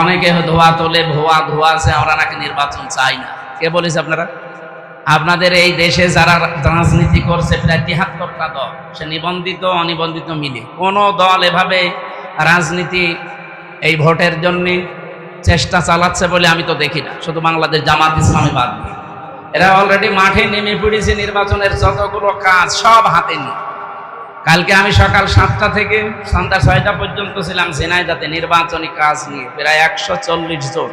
অনেকে ধোয়া তোলে, ভুয়া ধোয়া আছে, আমরা নাকি নির্বাচন চাই না। কে বলেছে আপনারা? আপনাদের এই দেশে যারা রাজনীতি করছে, প্রায় তিহাত্তরটা দল, সে নিবন্ধিত, অনিবন্ধিত মিলে। কোন দল এভাবে রাজনীতি এই ভোটের জন্য চেষ্টা চালাচ্ছে বলে আমি তো দেখি না। শুধু বাংলাদেশ জামাত ইসলামী বাদ। এরা অলরেডি মাঠে নেমে পড়েছে, নির্বাচনের যতগুলো কাজ সব হাতে নিয়ে। কালকে আমি সকাল সাতটা থেকে সন্ধ্যা ছয়টা পর্যন্ত ছিলাম ঝিনাইদাতে নির্বাচনী কাজ নিয়ে, প্রায় একশো চল্লিশ জন।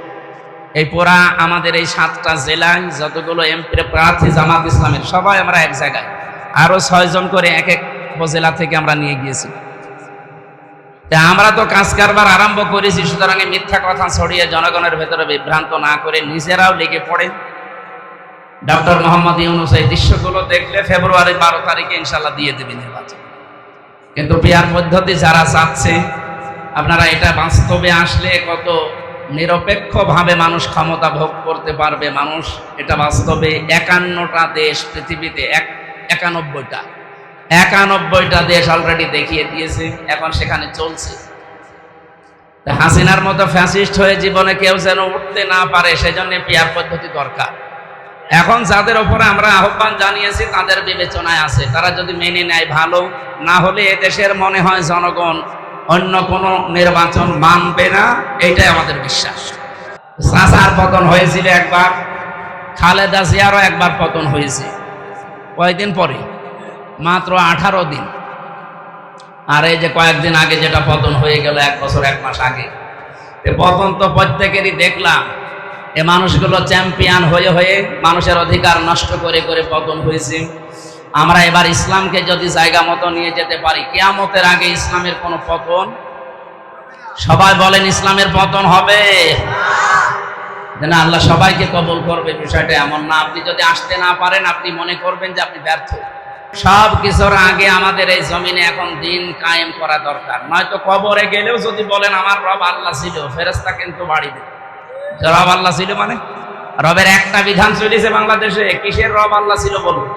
এই পুরা আমাদের এই সাতটা জেলায় যতগুলো এমপি প্রার্থী জামাত ইসলামের, সবাই আমরা এক জায়গায়। আরও ছয়জন করে এক এক উপজেলা থেকে আমরা নিয়ে গিয়েছি। তা আমরা তো কাজ কারবার আরম্ভ করেছি, সুতরাং মিথ্যা কথা ছড়িয়ে জনগণের ভেতরে বিভ্রান্ত না করে নিজেরাও লেগে পড়ে ডক্টর মোহাম্মদ ইউনুস এই দৃশ্যগুলো দেখলে ফেব্রুয়ারি বারো তারিখে ইনশাল্লাহ দিয়ে দেবে নির্বাচন। কিন্তু বিয়ার পদ্ধতি যারা চাচ্ছে আপনারা এটা বাস্তবে আসলে কত নিরপেক্ষভাবে মানুষ ক্ষমতা ভোগ করতে পারবে। মানুষ এটা বাস্তবে একান্নটা দেশ, পৃথিবীতে এক, একানব্বইটা। একানব্বইটা দেশ অলরেডি দেখিয়ে দিয়েছে, এখন সেখানে চলছে। হাসিনার মতো ফ্যাসিস্ট হয়ে জীবনে কেউ যেন উঠতে না পারে, সেজন্য পিয়ার পদ্ধতি দরকার। এখন যাদের ওপরে আমরা আহ্বান জানিয়েছি, তাদের বিবেচনায় আছে। তারা যদি মেনে নেয় ভালো, না হলে এদেশের মনে হয় জনগণ অন্য কোনো নির্বাচন মানবে না, এটাই আমাদের বিশ্বাস। সাসার পতন হয়েছিল একবার, খালেদা জিয়ারও একবার পতন হয়েছে। কয়েকদিন পরে? মাত্র আঠারো দিন। আর এই যে কয়েকদিন আগে যেটা পতন হয়ে গেল, এক বছর, এক মাস আগে। পতন তো প্রত্যেকেরই দেখলাম। এ মানুষগুলো চ্যাম্পিয়ন হয়ে হয়ে মানুষের অধিকার নষ্ট করে করে পতন হয়েছে। আমরা এবার ইসলামকে যদি জায়গা মতো নিয়ে যেতে পারি, কেয়ামতের আগে ইসলামের কোনো পতন? সবাই বলেন, ইসলামের পতন হবে। না আল্লাহ সবাইকে কবল করবে, বিষয়টা এমন না। আপনি যদি আসতে না পারেন, আপনি মনে করবেন যে আপনি ব্যর্থ। সব কিছুর আগে আমাদের এই জমিনে এখন দিন কায়েম করা দরকার। নয়তো কবরে গেলেও যদি বলেন, আমার রব আল্লাহ ছিল ফেরেস্তা কিন্তু বাড়ি দেবে রব আল্লাহ ছিল মানে? রবের একটা বিধান চলেছে বাংলাদেশে কিসের রব আল্লাহ ছিল বলুন?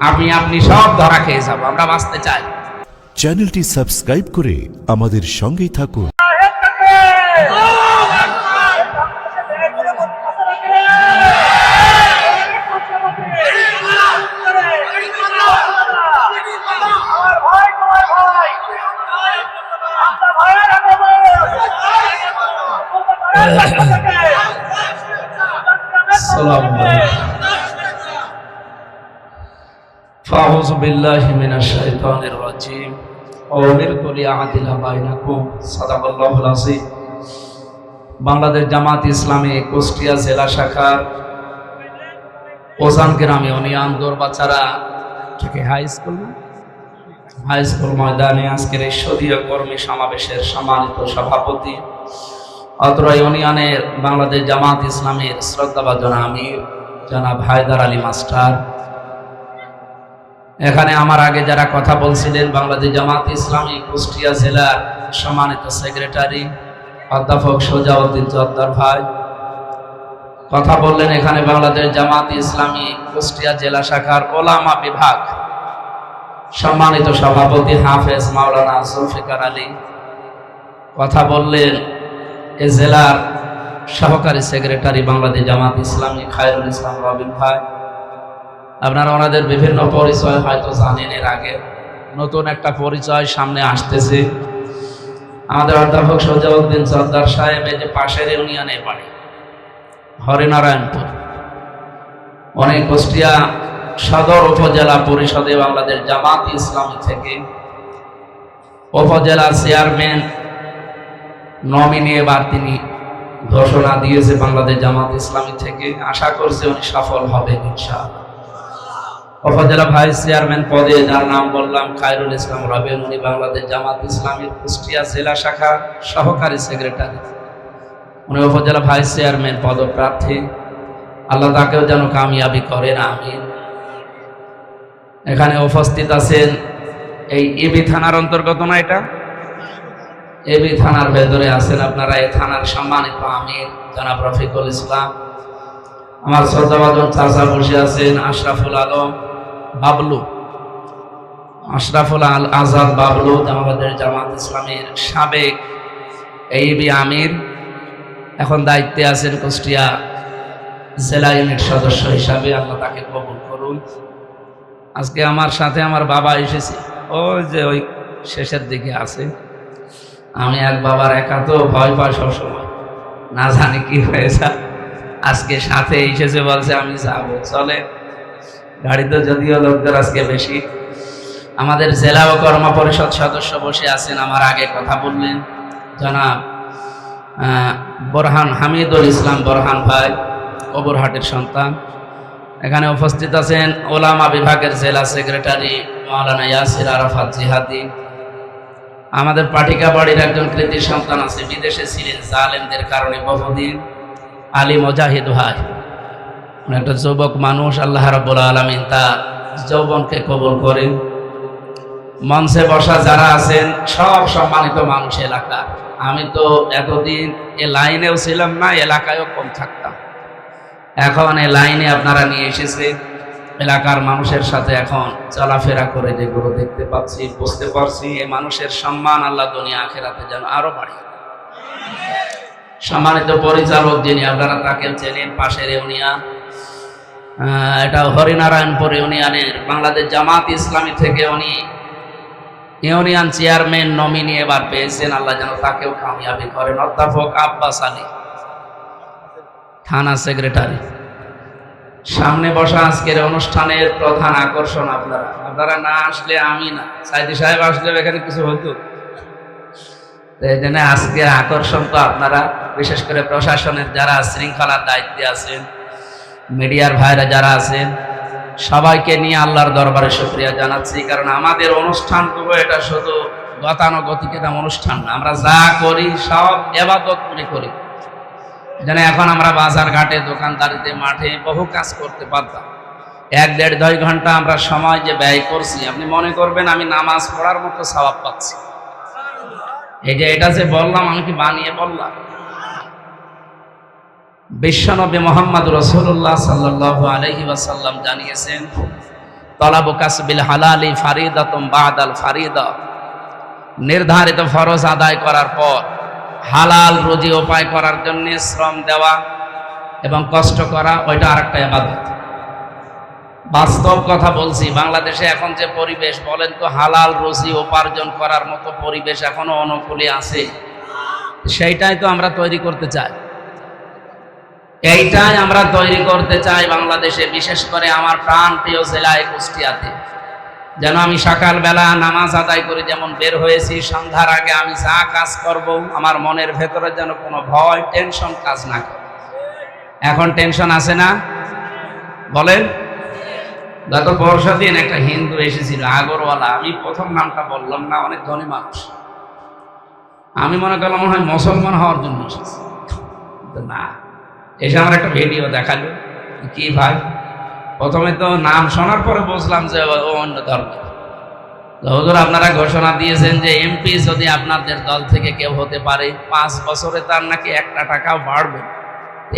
আপনি আপনি সব ধরা খেয়ে যাব আমরা বাঁচতে চাই। চ্যানেলটি সাবস্ক্রাইব করে আমাদের সঙ্গেই থাকুন। بالله من الشيطان الرجيم وأمرت لأعدل بينكم صدق الله العظيم বাংলাদেশ জামাত ইসলামী কুষ্টিয়া জেলা শাখার ওজান গ্রামে ইউনিয়ন দোরবাচারা থেকে হাই স্কুল না? হাই স্কুল ময়দানে আজকের এই সদীয় কর্মী সমাবেশের সম্মানিত সভাপতি অত্র ইউনিয়নের বাংলাদেশ জামাত ইসলামের শ্রদ্ধাভাজন আমির জনাব হায়দার আলী মাস্টার এখানে আমার আগে যারা কথা বলছিলেন বাংলাদেশ জামাত ইসলামী কুষ্টিয়া জেলার সম্মানিত সেক্রেটারি, অধ্যাপক সোজাউদ্দিন জর্দার ভাই। কথা বললেন এখানে বাংলাদেশ জামাত ইসলামী কুষ্টিয়া জেলা শাখার ওলামা বিভাগ। সম্মানিত সভাপতি হাফেজ মাওলানা জুলফিকার আলী। কথা বললেন এ জেলার সহকারী সেক্রেটারি বাংলাদেশ জামাত ইসলামী খায়রুল ইসলাম রবিন ভাই। আপনারা ওনাদের বিভিন্ন পরিচয় হয়তো জানেন এর আগে। নতুন একটা পরিচয় সামনে আসতেছে। আমাদের অধ্যাপক সজাউদ্দিন সর্দার সাহেব, এই যে পাশের ইউনিয়নে বাড়ি, হরিনারায়ণপুর। অনেক কুষ্টিয়া সদর উপজেলা পরিষদে বাংলাদেশ জামাত ইসলামী থেকে উপজেলা চেয়ারম্যান নমিনি এবার তিনি ঘোষণা দিয়েছে বাংলাদেশ জামাত ইসলামী থেকে। আশা করছে উনি সফল হবেন ইনশাআল্লাহ। উপজেলা ভাইস চেয়ারম্যান পদে যার নাম বললাম খায়রুল ইসলাম রবেন উনি বাংলাদেশ জামাত ইসলামীর কুষ্টিয়া জেলা শাখা সহকারী সেক্রেটারি। উনি উপজেলা ভাইস চেয়ারম্যান পদপ্রার্থী। আল্লাহ তাকেও যেন কামিয়াবি করেন আমি এখানে উপস্থিত আছেন এই এবি থানার অন্তর্গত না এটা? এবি থানার ভেতরে আছেন আপনারা, এই থানার সম্মানিত আমির জনাব রফিকুল ইসলাম। আমার শ্রদ্ধাভাজন চাচা বসে আছেন, আশরাফুল আলম। বাবলু। আশরাফুল আল আজাদ বাবলু আমাদের জামাত ইসলামের সাবেক এবি আমির, এখন দায়িত্বে আছেন কুষ্টিয়া জেলা ইউনিট সদস্য হিসাবে। আল্লাহ তাকে কবুল করুন। আজকে আমার সাথে আমার বাবা এসেছে। ওই যে ওই শেষের দিকে আছে। আমি এক বাবার একা তো ভয় পাই সবসময়। না জানি কি হয়েছে। আজকে সাথে এসেছে বলছে, আমি যাব। চলে। গাড়িতে যদিও লোকদের আজকে বেশি, আমাদের জেলা ও কর্ম পরিষদ সদস্য বসে আছেন, আমার আগে কথা বললেন। জনাব বরহান হামিদুল ইসলাম বরহান ভাই, কবরহাটের সন্তান। এখানে উপস্থিত আছেন ওলামা বিভাগের জেলা সেক্রেটারি মাওলানা ইয়াসির আরাফাত জিহাদি। আমাদের পাটিকা বাড়ির একজন কৃতি সন্তান আছে, বিদেশে ছিলেন, জালেমদের কারণে বহুদিন। আলী মজাহিদ ভাই। একটা যুবক মানুষ আল্লাহ রাব্বুল আলামিন তা যৌবনকে কবুল করেন। মঞ্চে বসা যারা আছেন সব সম্মানিত মানুষ এলাকা আমি তো এতদিন এ লাইনেও ছিলাম না এলাকায়ও কম থাকতাম। এখন এ লাইনে আপনারা নিয়ে এসেছেন। এলাকার মানুষের সাথে এখন চলাফেরা করে যেগুলো দেখতে পাচ্ছি বুঝতে পারছি এই মানুষের সম্মান আল্লাহ দুনিয়া আখেরাতে যেন আরও বাড়ে সম্মানিত পরিচালক যিনি আপনারা তাকে চেনেন পাশের ইউনিয়ন। আহ, এটা হরিনারায়ণপুর ইউনিয়নের বাংলাদেশ জামাত ইসলামী থেকে উনি ইউনিয়ন চেয়ারম্যান নমিনি এবার পেয়েছেন। আল্লাহ যেন তাকেও কামিয়াবি করেন। অধ্যাপক আব্বাস আলী, থানা সেক্রেটারি। সামনে বসা আজকের অনুষ্ঠানের প্রধান আকর্ষণ আপনারা। আপনারা না আসলে আমি না। সাইদি সাহেব আসলে এখানে কিছু হতো এই জন্য আজকে আকর্ষণ তো আপনারা, বিশেষ করে প্রশাসনের যারা শৃঙ্খলার দায়িত্বে আছেন মিডিয়ার ভাইরা যারা আছেন সবাইকে নিয়ে আল্লাহর দরবারে শুক্রিয়া জানাচ্ছি, কারণ আমাদের অনুষ্ঠান অনুষ্ঠানগুলো এটা শুধু গতানুগতিক এটা অনুষ্ঠান না। আমরা যা করি, সব এবাদত মনে করি। যেন এখন আমরা বাজার ঘাটে দোকানদারিতে, মাঠে বহু কাজ করতে পারতাম। এক দেড় দুই ঘণ্টা আমরা সময় যে ব্যয় করছি, আপনি মনে করবেন আমি নামাজ পড়ার মতো স্বভাব পাচ্ছি। এই যে এটা যে বললাম, আমি কি বানিয়ে বললাম? বিশ্বনবী মোহাম্মদ রসুল্লাহ সাল্লাহ আলহি ওয়াসাল্লাম জানিয়েছেন, তলাবু কাসবিল হালালি ফারিদাতম বাদাল ফারিদা। নির্ধারিত ফরজ আদায় করার পর, হালাল রুজি উপায় করার জন্য শ্রম দেওয়া এবং কষ্ট করা, ওইটা আর আরেকটা এবাদত বাস্তব কথা বলছি, বাংলাদেশে এখন যে পরিবেশ, বলেন তো হালাল রুজি উপার্জন করার মতো পরিবেশ এখনও অনুকূলে আছে। সেইটাই তো আমরা তৈরি করতে চাই। এইটাই আমরা তৈরি করতে চাই বাংলাদেশে, বিশেষ করে আমার প্রাণ প্রিয় জেলায় কুষ্টিয়াতে। যেন আমি সকালবেলা নামাজ আদায় করে, যেমন বের হয়েছি, সন্ধ্যার আগে আমি যা কাজ করব, আমার মনের ভেতরে যেন কোনো ভয়, টেনশন কাজ না করে। এখন টেনশন আছে না? বলেন। গত পরশু দিন একটা হিন্দু এসেছিল, আগরওয়ালা। আমি প্রথম নামটা বললাম না, অনেক ধনী মানুষ। আমি মনে করলাম মনে হয় মুসলমান হওয়ার জন্য এসেছে। না। এসে আমার একটা ভিডিও দেখাল। কি ভাই? প্রথমে তো নাম শোনার পরে বুঝলাম যে ও অন্য ধর্ম হুজুর, আপনারা ঘোষণা দিয়েছেন যে এমপি যদি আপনাদের দল থেকে কেউ হতে পারে, পাঁচ বছরে তার নাকি একটা টাকাও বাড়বে।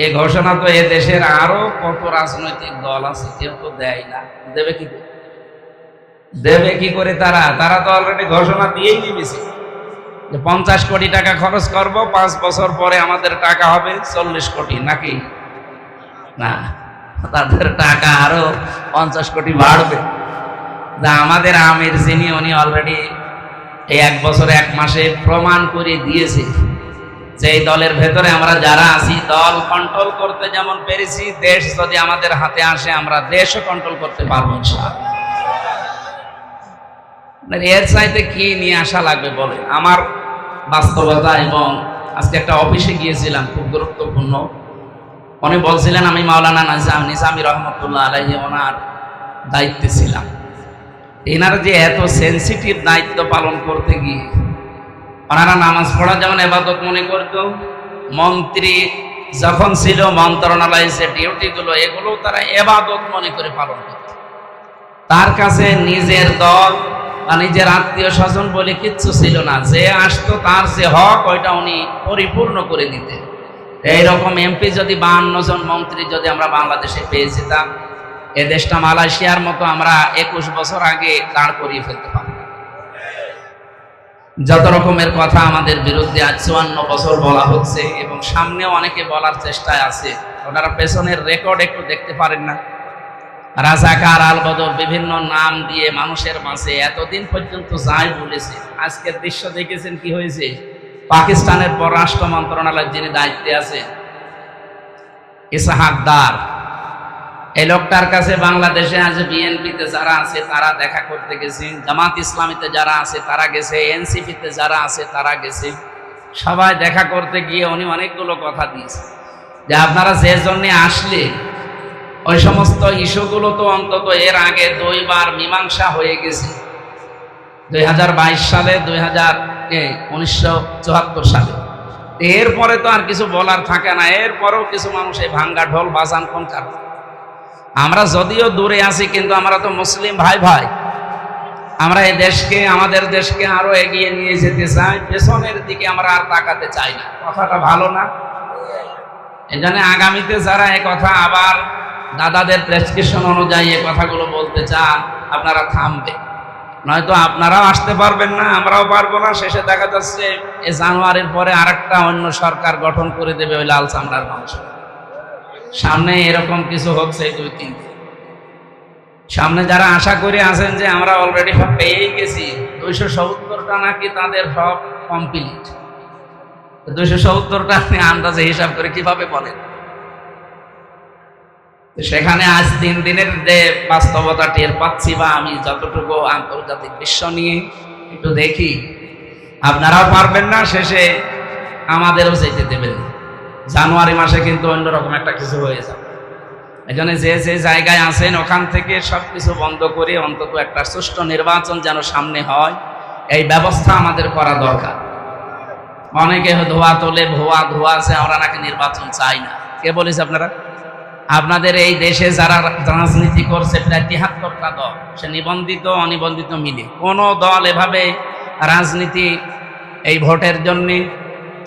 এই ঘোষণা তো এ দেশের আরও কত রাজনৈতিক দল আছে, কেউ তো দেয় না। দেবে কি? দেবে কি করে তারা? তারা তো অলরেডি ঘোষণা দিয়েই দিয়েছে। যে পঞ্চাশ কোটি টাকা খরচ করব, পাঁচ বছর পরে আমাদের টাকা হবে চল্লিশ কোটি, নাকি? না, তাদের টাকা আরও পঞ্চাশ কোটি বাড়বে। যা আমাদের আমির যিনি, উনি অলরেডি এই এক বছর এক মাসে প্রমাণ করে দিয়েছে যে দলের ভেতরে আমরা যারা আছি, দল কন্ট্রোল করতে যেমন পেরেছি, দেশ যদি আমাদের হাতে আসে, আমরা দেশও কন্ট্রোল করতে পারব মানে এর চাইতে কি নিয়ে আসা লাগবে বলে আমার বাস্তবতা এবং আজকে একটা অফিসে গিয়েছিলাম, খুব গুরুত্বপূর্ণ। উনি বলছিলেন, আমি মাওলানা নিজাম, নিজামি রহমতুল্লাহ আলাইহি ওনার দায়িত্বে ছিলাম। এনার যে এত সেন্সিটিভ দায়িত্ব পালন করতে গিয়ে ওনারা নামাজ পড়া যেমন এবাদত মনে করত, মন্ত্রী যখন ছিল মন্ত্রণালয়ে যে ডিউটিগুলো এগুলো তারা এবাদত মনে করে পালন করত। তার কাছে নিজের দল নিজের আত্মীয় স্বজন বলে কিচ্ছু ছিল না, যে আসতো তার যে হক, ওইটা উনি পরিপূর্ণ করে দিতেন। এইরকম এমপি যদি বাহান্ন জন মন্ত্রী যদি আমরা বাংলাদেশে পেয়ে যেতাম, এ দেশটা মালয়েশিয়ার মতো আমরা একুশ বছর আগে দাঁড় করিয়ে ফেলতে পারতাম। যত রকমের কথা আমাদের বিরুদ্ধে আজ চুয়ান্ন বছর বলা হচ্ছে এবং সামনেও অনেকে বলার চেষ্টায় আছে, ওনারা পেছনের রেকর্ড একটু দেখতে পারেন না। রাজাকার আলবদর বিভিন্ন নাম দিয়ে মানুষের মাঝে এতদিন পর্যন্ত যাই বলেছে, আজকের দৃশ্য দেখেছেন কি হয়েছে? পাকিস্তানের পররাষ্ট্র মন্ত্রণালয়ের যিনি দায়িত্বে আছে, ইসাহাক দার। এই লোকটার কাছে বাংলাদেশে আজ বিএনপিতে যারা আছে, তারা দেখা করতে গেছে। জামাত ইসলামীতে যারা আছে, তারা গেছে। এনসিপিতে যারা আছে, তারা গেছে। সবাই দেখা করতে গিয়ে উনি অনেকগুলো কথা দিয়েছে। যে আপনারা যে জন্য আসলে ওই সমস্ত ইস্যুগুলো তো অন্তত এর আগে দুইবার মীমাংসা হয়ে গেছে। দুই হাজার বাইশ সালে, দুই হাজার উনিশশো সালে। এরপরে তো আর কিছু বলার থাকে না। এরপরেও কিছু মানুষ এই ভাঙ্গা ঢোল বাজান কোন কারণ আমরা যদিও দূরে আছি, কিন্তু আমরা তো মুসলিম ভাই ভাই। আমরা এই দেশকে, আমাদের দেশকে আরও এগিয়ে নিয়ে যেতে চাই। পেছনের দিকে আমরা আর তাকাতে চাই না। কথাটা ভালো না? জন্য আগামীতে যারা এই কথা আবার দাদাদের প্রেসক্রিপশন অনুযায়ী এই কথাগুলো বলতে চান, আপনারা থামবে। নয়তো আপনারাও আসতে পারবেন না, আমরাও পারব না, শেষে দেখা যাচ্ছে এ জানুয়ারির পরে আরেকটা অন্য সরকার গঠন করে দেবে ওই লাল চামড়ার মানুষ সামনে এরকম কিছু হচ্ছে দুই তিন। সামনে যারা আশা করে আছেন যে আমরা অলরেডি সব পেয়েই গেছি, দুইশো সত্তরটা নাকি তাদের সব কমপ্লিট দুইশো সত্তরটা আপনি আন্দাজে হিসাব করে কীভাবে বলেন? সেখানে আজ তিন দিনের যে বাস্তবতা টের পাচ্ছি বা আমি যতটুকু আন্তর্জাতিক বিশ্ব নিয়ে একটু দেখি, আপনারাও পারবেন না শেষে আমাদেরও যেতে দেবেন। জানুয়ারি মাসে কিন্তু অন্যরকম একটা কিছু হয়ে যাবে। এই জন্য যে যে জায়গায় আছেন, ওখান থেকে সব কিছু বন্ধ করে অন্তত একটা সুষ্ঠু নির্বাচন যেন সামনে হয়, এই ব্যবস্থা আমাদের করা দরকার। অনেকে ধোয়া তোলে, ভুয়া ধোয়া আছে, আমরা নাকি নির্বাচন চাই না। কে বলেছে আপনারা? আপনাদের এই দেশে যারা রাজনীতি করছে, প্রায় তিহাত্তরটা দল, সে নিবন্ধিত, অনিবন্ধিত মিলে। কোনো দল এভাবে রাজনীতি এই ভোটের জন্যে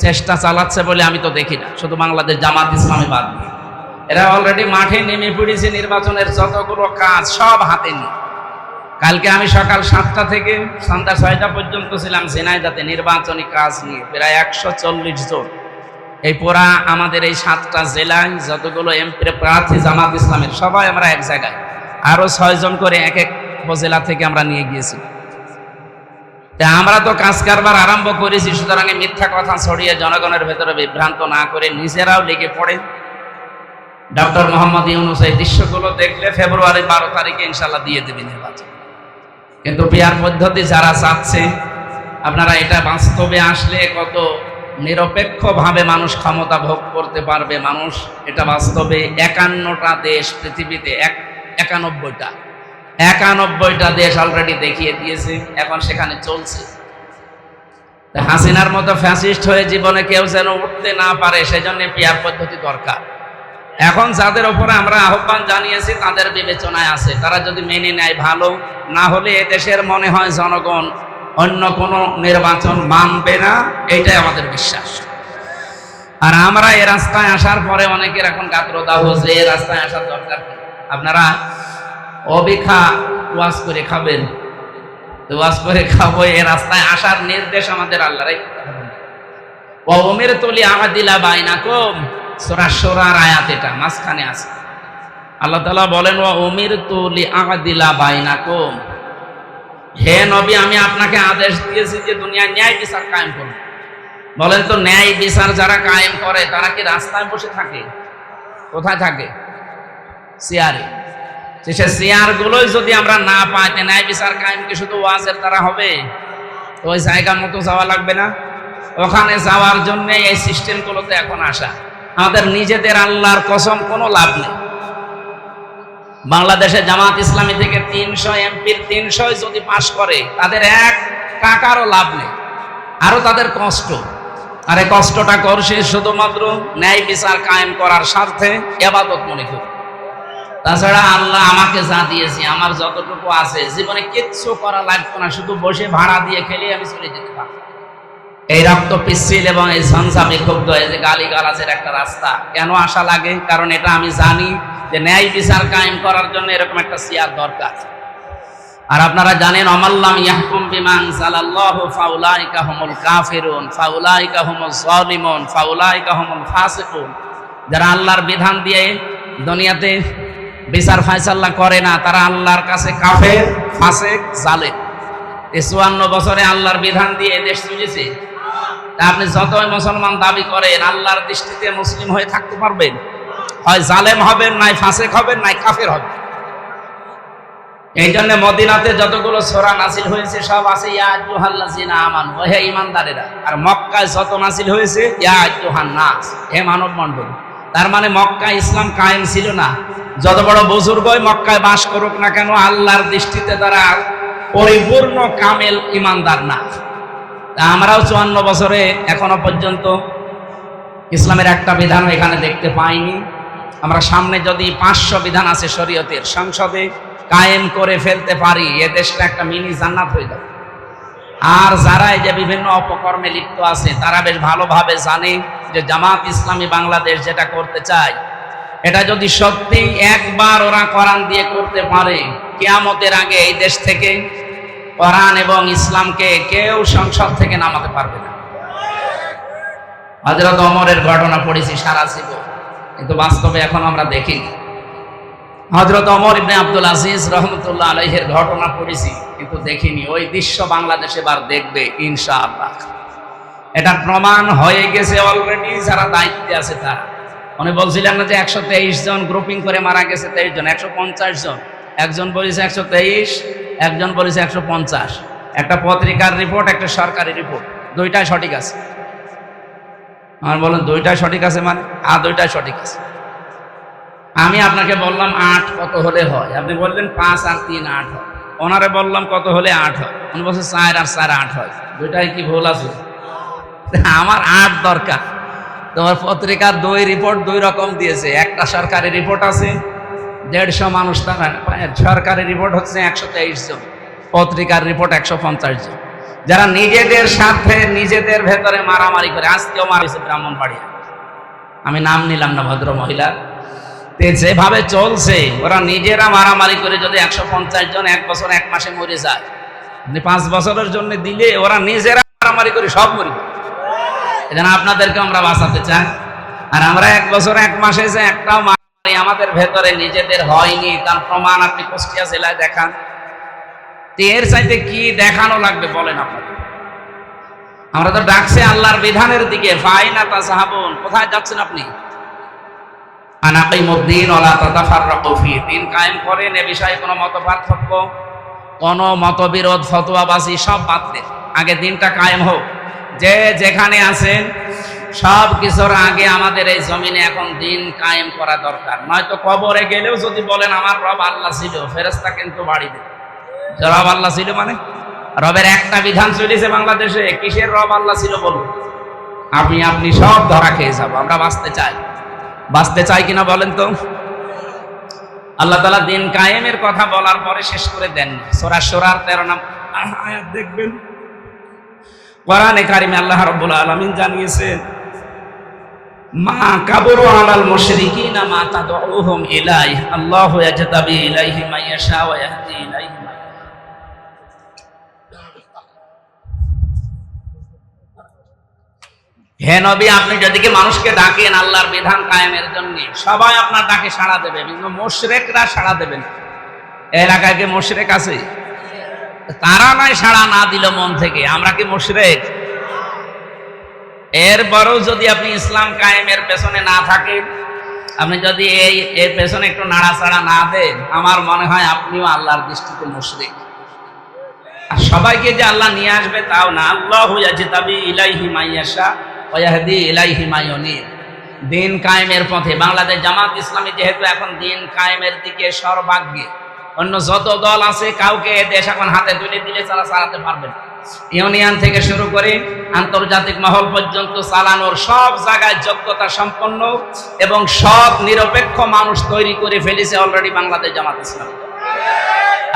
চেষ্টা চালাচ্ছে বলে আমি তো দেখি না। শুধু বাংলাদেশ জামাত ইসলামী বাদ দিয়ে। এরা অলরেডি মাঠে নেমে পড়েছে, নির্বাচনের যতগুলো কাজ সব হাতে নিয়ে। কালকে আমি সকাল সাতটা থেকে সন্ধ্যা ছয়টা পর্যন্ত ছিলাম, ঝিনাইদাতে নির্বাচনী কাজ নিয়ে, প্রায় একশো চল্লিশ জন। এই পুরা আমাদের এই সাতটা জেলায় যতগুলো এমপি প্রার্থী জামাত ইসলামের, সবাই আমরা এক জায়গায়। আরও ছয়জন করে এক এক উপজেলা থেকে আমরা নিয়ে গিয়েছি। তা আমরা তো কাজ কারবার আরম্ভ করেছি, সুতরাং মিথ্যা কথা ছড়িয়ে জনগণের ভেতরে বিভ্রান্ত না করে নিজেরাও লেগে পড়ে ডক্টর মোহাম্মদ ইউনুস, এই দৃশ্যগুলো দেখলে ফেব্রুয়ারি বারো তারিখে ইনশাল্লাহ দিয়ে দেবে নির্বাচন কিন্তু পিয়ার পদ্ধতি যারা চাচ্ছে, আপনারা এটা বাস্তবে আসলে কত নিরপেক্ষভাবে মানুষ ক্ষমতা ভোগ করতে পারবে। মানুষ, এটা বাস্তবে একান্নটা দেশ, পৃথিবীতে এক, একানব্বইটা। একানব্বইটা দেশ অলরেডি দেখিয়ে দিয়েছে, এখন সেখানে চলছে। হাসিনার মতো ফ্যাসিস্ট হয়ে জীবনে কেউ যেন উঠতে না পারে, সেজন্য পিয়ার পদ্ধতি দরকার। এখন যাদের ওপরে আমরা আহ্বান জানিয়েছি, তাদের বিবেচনায় আছে। তারা যদি মেনে নেয় ভালো, না হলে এ দেশের মনে হয় জনগণ অন্য কোনো নির্বাচন মানবে না, এটাই আমাদের বিশ্বাস। আর আমরা এ রাস্তায় আসার পরে অনেকের এখন গাত্রদা হচ্ছে এ রাস্তায় আসার দরকার। আপনারা অবিখা ওয়াজ করে খাবেন। ওয়াজ করে খাব এ রাস্তায় আসার নির্দেশ আমাদের আল্লাহ ও ওমের তলি আহাদিলা বাইনা কম সোরা সোরার আয়াত এটা, মাঝখানে আছে। আল্লাহ তালা বলেন ও ওমির তুলি আহাদিলা বাইনা কম হে নবী, আমি আপনাকে আদেশ দিয়েছি যে দুনিয়ায় ন্যায় বিচার কায়েম করুন। বলেন তো, ন্যায় বিচার যারা কায়েম করে, তারা কি রাস্তায় বসে থাকে? কোথায় থাকে? চেয়ারে সে চেয়ার গুলোই যদি আমরা না পাই, তে ন্যায় বিচার কায়েম কি শুধু ওয়াজের দ্বারা হবে? তো ওই জায়গা মতো যাওয়া লাগবে না। ওখানে যাওয়ার জন্য এই সিস্টেমগুলোতে এখন আসা। আমাদের নিজেদের আল্লাহর কসম কোনো লাভ নেই। বাংলাদেশে জামাত ইসলামী থেকে তিনশো এমপির তিনশো যদি পাশ করে, তাদের এক টাকারও লাভ নেই। আরও তাদের কষ্ট। আর কষ্টটা করছে শুধুমাত্র ন্যায় বিচার কায়েম করার স্বার্থে এবাদত মনে করি। তাছাড়া আল্লাহ আমাকে যা দিয়েছে, আমার যতটুকু আছে, জীবনে কিচ্ছু করা লাগতো না, শুধু বসে ভাড়া দিয়ে খেলে আমি চলে যেতে পারব এই রক্ত পিচ্ছিল এবং এই ঝঞ্ঝা বিক্ষুব্ধ এই যে গালি গালাজের একটা রাস্তা। কেন আসা লাগে? কারণ এটা আমি জানি যে ন্যায় বিচার কায়েম করার জন্য এরকম একটা চেয়ার দরকার। আর আপনারা জানেন অমাল্লাম ইয়াহকুম বিমান সালাল্লাহু ফাউলাইকা হুমুল কাফিরুন, ফাউলাইকা হুমুজ জালিমুন ফাউলাইকা হুমুল ফাসিকুন। যারা আল্লাহর বিধান দিয়ে দুনিয়াতে বিচার ফায়সাল্লা করে না, তারা আল্লাহর কাছে কাফের, ফাসেক, জালেম। এই চুয়ান্ন বছরে আল্লাহর বিধান দিয়ে দেশ চলেছে তা আপনি যতই মুসলমান দাবি করেন, আল্লাহর দৃষ্টিতে মুসলিম হয়ে থাকতে পারবেন। হয় জালেম হবেন, নাই ফাঁসেক হবেন, নাই কাফের হবেন। এই জন্য মদিনাতে যতগুলো সোরা নাসিল হয়েছে, সব আছে আমানু। ঈমানদারেরা, আর মক্কায় যত নাসিল হয়েছে নাস হে মানব মণ্ডল তার মানে মক্কায় ইসলাম কায়েম ছিল না। যত বড় বুজুর্গই মক্কায় বাস করুক না কেন, আল্লাহর দৃষ্টিতে তারা পরিপূর্ণ কামেল ইমানদার না। তা আমরাও চুয়ান্ন বছরে এখনও পর্যন্ত ইসলামের একটা বিধান এখানে দেখতে পাইনি। আমরা সামনে যদি পাঁচশো বিধান আছে শরীয়তের, সংসদে কায়েম করে ফেলতে পারি, এ দেশটা একটা মিনি জান্নাত হয়ে যাবে। আর যারা যে বিভিন্ন অপকর্মে লিপ্ত আছে, তারা বেশ ভালোভাবে জানে যে জামাত ইসলামী বাংলাদেশ যেটা করতে চায়, এটা যদি সত্যি একবার ওরা কোরআন দিয়ে করতে পারে, কেয়ামতের আগে এই দেশ থেকে কোরআন এবং ইসলামকে কেউ সংসদ থেকে নামাতে পারবে না। হজরত অমরের ঘটনা পড়েছি সারা জীবন, কিন্তু বাস্তবে এখন আমরা দেখিনি। হজরত অমর ইবনে আব্দুল আজিজ রহমতুল্লাহ আলহের ঘটনা পড়েছি, কিন্তু দেখিনি। ওই দৃশ্য বাংলাদেশে এবার দেখবে, ইনশাআল্লাহ। এটা প্রমাণ হয়ে গেছে অলরেডি যারা দায়িত্বে আছে তারা। উনি বলছিলেন না যে একশো তেইশ জন গ্রুপিং করে মারা গেছে তেইশ জন, একশো পঞ্চাশ জন। একজন বলেছে একশো তেইশ একজন বলেছে একশো পঞ্চাশ। একটা পত্রিকার রিপোর্ট একটা সরকারি রিপোর্ট দুইটাই সঠিক আছে। আমার বলেন দুইটাই সঠিক আছে মানে? আর দুইটাই সঠিক আছে। আমি আপনাকে বললাম আট কত হলে হয়। আপনি বললেন পাঁচ আর তিন আট হয়। ওনারে বললাম কত হলে আট হয়। উনি বলছে চার আর চার আট হয়। দুইটাই কি ভুল আছে? আমার আট দরকার। তোমার পত্রিকার দুই রিপোর্ট দুই রকম দিয়েছে। একটা সরকারি রিপোর্ট আছে দেড়শো মানুষ তারা সরকারি রিপোর্ট হচ্ছে একশো তেইশ জন, পত্রিকার রিপোর্ট একশো পঞ্চাশ জন। যারা নিজেদের স্বার্থে নিজেদের ভেতরে মারামারি করে, আজকেও মারিছে ব্রাহ্মণবাড়িয়া। আমি নাম নিলাম না ভদ্র মহিলার যেভাবে চলছে, ওরা নিজেরা মারামারি করে যদি একশো পঞ্চাশ জন এক বছর এক মাসে মরে যায় পাঁচ বছরের জন্য দিলে ওরা নিজেরা মারামারি করে সব মরবে এখানে আপনাদেরকে আমরা বাঁচাতে চাই। আর আমরা এক বছর এক মাসে যে একটাও আমাদের ভেতরে নিজেদের হয়নি, তার প্রমাণ আপনি কুষ্টিয়া জেলায় দেখান। এর চাইতে কি দেখানো লাগবে বলেন আপনাদের আমরা তো ডাকছে আল্লাহর বিধানের দিকে। কোথায় যাচ্ছেন আপনি? আনাকিমুদ্দিন দিন কায়েম করেন এ বিষয়ে কোনো কোনো মতবিরোধ সব আগে দিনটা কায়েম হোক। যে যেখানে আছেন সব কিছুর আগে আমাদের এই জমিনে এখন দিন কায়েম করা দরকার। নয়তো কবরে গেলেও যদি বলেন, আমার রব আল্লাহ ছিল ফেরেস্তা কিন্তু বাড়ি দেবে। রব আল্লাহ ছিল মানে? রবের একটা বিধান চলেছে বাংলাদেশে, কিসের রব আল্লাহ ছিল বলুন। আপনি আপনি সব ধরা খেয়ে যাব, আমরা বাঁচতে চাই। বাঁচতে চাই কিনা বলেন তো? আল্লাহ তালা দিন কায়েমের কথা বলার পরে শেষ করে দেন সোরা সোরার তেরো নাম দেখবেন? কোরআনে কারিমে আল্লাহ রাব্বুল আলামিন জানিয়েছেন মা কাবরু আলাল মুশরিকিনা মা হে নবী, আপনি মানুষকে ডাকেন, আল্লাহর বিধান কায়েমের জন্য, সবাই আপনার ডাকে সাড়া দেবে, কিন্তু মোশরেকরা সাড়া দেবে না। এলাকায় কি মোশরেক আছে? তারা নয় সাড়া না দিল মন থেকে, আমরা কি মোশরেক? এরপরেও যদি আপনি ইসলাম কায়েমের পেছনে না থাকেন, আপনি যদি এই, এর পেছনে একটু নাড়াচাড়া না দেন, আমার মনে হয় আপনিও আল্লাহর দৃষ্টিতে মুশরিক। আর সবাইকে যে আল্লাহ নিয়ে আসবে তাও না। আল্লাহ হইয়াছে তাবি ইলাইহি মাইয়াশা ওয়াহদি ইলাইহি মাইয়নির দিন কায়েমের পথে। বাংলাদেশ জামাত ইসলামী যেহেতু এখন দিন কায়েমের দিকে সর্বাগ্যে অন্য যত দল আছে, কাউকে এ দেশ এখন হাতে তুলে দিলে তারা চালাতে পারবে না। ইউনিয়ন থেকে শুরু করে আন্তর্জাতিক মহল পর্যন্ত চালানোর সব জায়গায় যোগ্যতা সম্পন্ন এবং সব নিরপেক্ষ মানুষ তৈরি করে ফেলেছে অলরেডি বাংলাদেশ জামাত ইসলাম।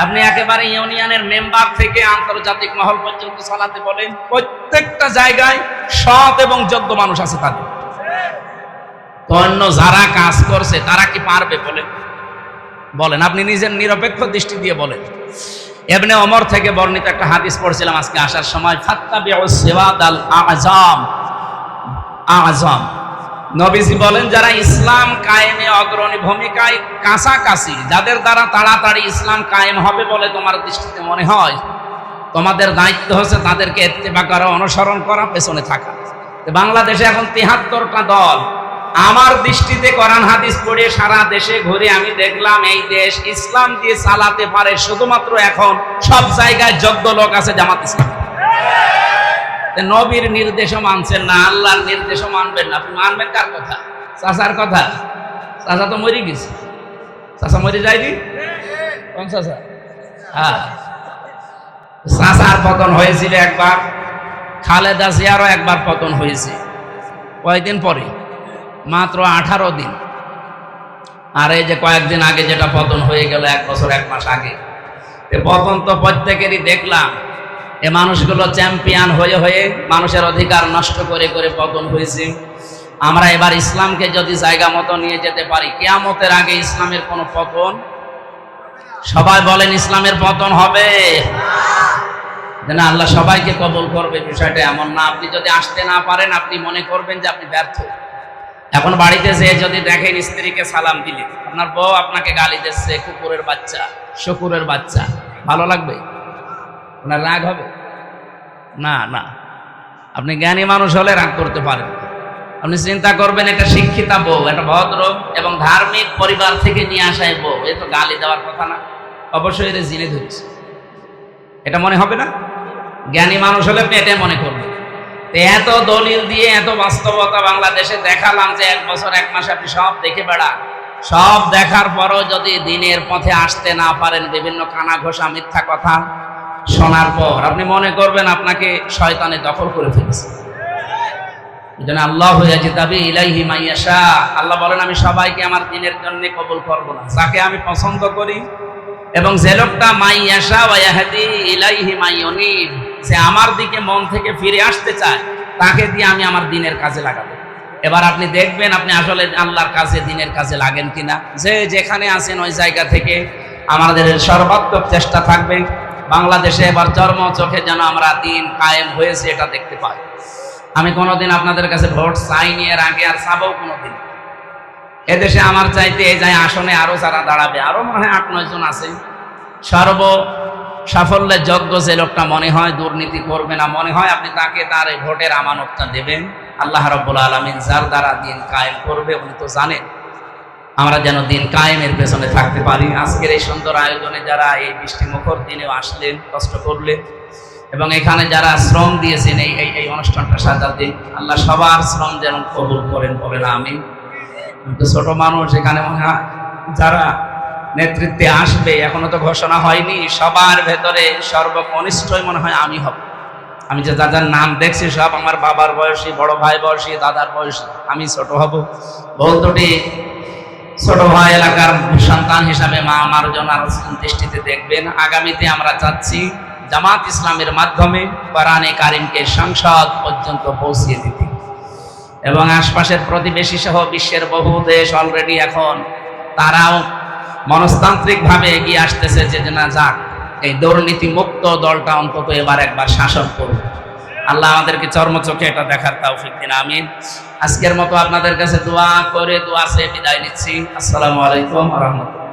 আপনি একেবারে ইউনিয়নের মেম্বার থেকে আন্তর্জাতিক মহল পর্যন্ত চালাতে বলেন, প্রত্যেকটা জায়গায় সৎ এবং যোগ্য মানুষ আছে তাদের। অন্য যারা কাজ করছে, তারা কি পারবে বলেন? বলেন, আপনি নিজের নিরপেক্ষ দৃষ্টি দিয়ে বলেন। এমনি অমর থেকে বর্ণিত একটা হাদিস পড়ছিলাম আজকে আসার সময় ফাত্তাবি সেওয়াদ আল আজম আজম নবীজি বলেন, যারা ইসলাম কায়েমে অগ্রণী ভূমিকায় কাছাকাছি, যাদের দ্বারা তাড়াতাড়ি ইসলাম কায়েম হবে বলে তোমার দৃষ্টিতে মনে হয়, তোমাদের দায়িত্ব হচ্ছে তাদেরকে এত্তেবা করা, অনুসরণ করা, পেছনে থাকা। বাংলাদেশে এখন তিহাত্তরটা দল আমার দৃষ্টিতে কোরআন হাদিস পড়ে সারা দেশে ঘুরে আমি দেখলাম এই দেশ ইসলাম দিয়ে চালাতে পারে শুধুমাত্র এখন সব জায়গায় যোগ্য লোক আছে জামাত ইসলাম। নবীর নির্দেশও মানছেন না, আল্লাহর নির্দেশও মানবেন না। আপনি মানবেন কার কথা? চাচার কথা? চাচা তো মরে গেছে। চাচা মরে যায়নি? কোন চাচা? হ্যাঁ। চাচার পতন হয়েছিল একবার, খালেদা জিয়ারও একবার পতন হয়েছে। কয়েকদিন পরে? মাত্র আঠারো দিন। আর এই যে কয়েকদিন আগে যেটা পতন হয়ে গেল, এক বছর, এক মাস আগে। পতন তো প্রত্যেকেরই দেখলাম। এ মানুষগুলো চ্যাম্পিয়ন হয়ে হয়ে মানুষের অধিকার নষ্ট করে করে পতন হয়েছে। আমরা এবার ইসলামকে যদি জায়গা মতো নিয়ে যেতে পারি, কেয়ামতের আগে ইসলামের কোনো পতন? সবাই বলেন, ইসলামের পতন হবে। না আল্লাহ সবাইকে কবল করবে, বিষয়টা এমন না। আপনি যদি আসতে না পারেন, আপনি মনে করবেন যে আপনি ব্যর্থ। এখন বাড়িতে যেয়ে যদি দেখেন স্ত্রীকে সালাম দিলে, আপনার বউ আপনাকে গালি দিচ্ছে, কুকুরের বাচ্চা, শুকুরের বাচ্চা, ভালো লাগবে? আপনার রাগ হবে? না না। আপনি জ্ঞানী মানুষ হলে রাগ করতে পারেন। আপনি চিন্তা করবেন একটা শিক্ষিতা বউ একটা ভদ্র এবং ধার্মিক পরিবার থেকে নিয়ে আসায় বউ, এ তো গালি দেওয়ার কথা না। অবশ্যই এটা জিনে ধরছে। এটা মনে হবে না? জ্ঞানী মানুষ হলে আপনি এটাই মনে করবেন। এত দলিল দিয়ে এত বাস্তবতা বাংলাদেশে দেখালাম যে এক বছর, এক মাস আপনি সব দেখে বেড়ান। সব দেখার পরও যদি দিনের পথে আসতে না পারেন, বিভিন্ন কানা ঘোষা মিথ্যা কথা শোনার পর, আপনি মনে করবেন আপনাকে শয়তানে দখল করে ফেলেছে। যেন আল্লাহ হয়েছে দাবি ইলাইহি মাইয়াশা আল্লাহ বলেন, আমি সবাইকে আমার দিনের জন্য কবুল করব না। যাকে আমি পছন্দ করি এবং যে লোকটা মাইয়াশা ওয়াহাদি ইলাইহি মাইয়নিব সে আমার দিকে মন থেকে ফিরে আসতে চায়, তাকে দিয়ে আমি আমার দিনের কাজে লাগাবো। এবার আপনি দেখবেন আপনি আসলে আল্লাহর কাজে, দিনের কাজে লাগেন কিনা। যে যেখানে আছেন ওই জায়গা থেকে আমাদের সর্বাত্মক চেষ্টা থাকবে। বাংলাদেশে এবার জন্ম চোখে যেন আমরা দিন কায়েম হয়েছে, এটা দেখতে পাই। আমি কোনোদিন আপনাদের কাছে ভোট চাইনি এর আগে, আর চাবো কোনোদিন। এদেশে আমার চাইতে এই যায় আসনে আরও যারা দাঁড়াবে, আরও মনে হয় আট নয় জন আছে। সর্ব সাফল্যের যজ্ঞ যে লোকটা মনে হয় দুর্নীতি করবে না মনে হয়, আপনি তাকে তার ভোটের আমানতটা দেবেন। আল্লাহ রব্বুল আলমিন যার দ্বারা দিন কায়েম করবে, উনি তো জানেন। আমরা যেন দিন কায়েমের পেছনে থাকতে পারি। আজকের এই সুন্দর আয়োজনে যারা এই বৃষ্টি মুখর দিনেও আসলেন, কষ্ট করলেন, এবং এখানে যারা শ্রম দিয়েছেন এই এই অনুষ্ঠানটা সাজাতে আল্লাহ সবার শ্রম যেন কবুল করেন, বলেন আমি ছোট মানুষ, এখানে মনে হয় যারা নেতৃত্বে আসবে, এখনও তো ঘোষণা হয়নি। সবার ভেতরে সর্বকনিষ্ঠই মনে হয় আমি হব। আমি যে যার নাম দেখছি, সব আমার বাবার বয়সী, বড় ভাই বয়সী, দাদার বয়সী, আমি ছোট হব। বলতটি ছোট ভাই এলাকার সন্তান হিসাবে মা আমার জন্য আরও দৃষ্টিতে দেখবেন। আগামীতে আমরা চাচ্ছি জামাত ইসলামের মাধ্যমে কোরআনে কারিমকে সংসদ পর্যন্ত পৌঁছিয়ে দিতে। এবং আশপাশের প্রতিবেশী সহ বিশ্বের বহু দেশ অলরেডি এখন তারাও মনস্তান্ত্রিকভাবে এগিয়ে আসতেছে যে না যাক, এই দুর্নীতি মুক্ত দলটা অন্তত এবার একবার শাসন করুক। আল্লাহ আমাদেরকে চর্মচোখে এটা দেখার তৌফিক দিন, আমিন। আজকের মতো আপনাদের কাছে দোয়া করে দোয়া সে বিদায় নিচ্ছি। আসসালামু আলাইকুম রহমতুল্লাহ।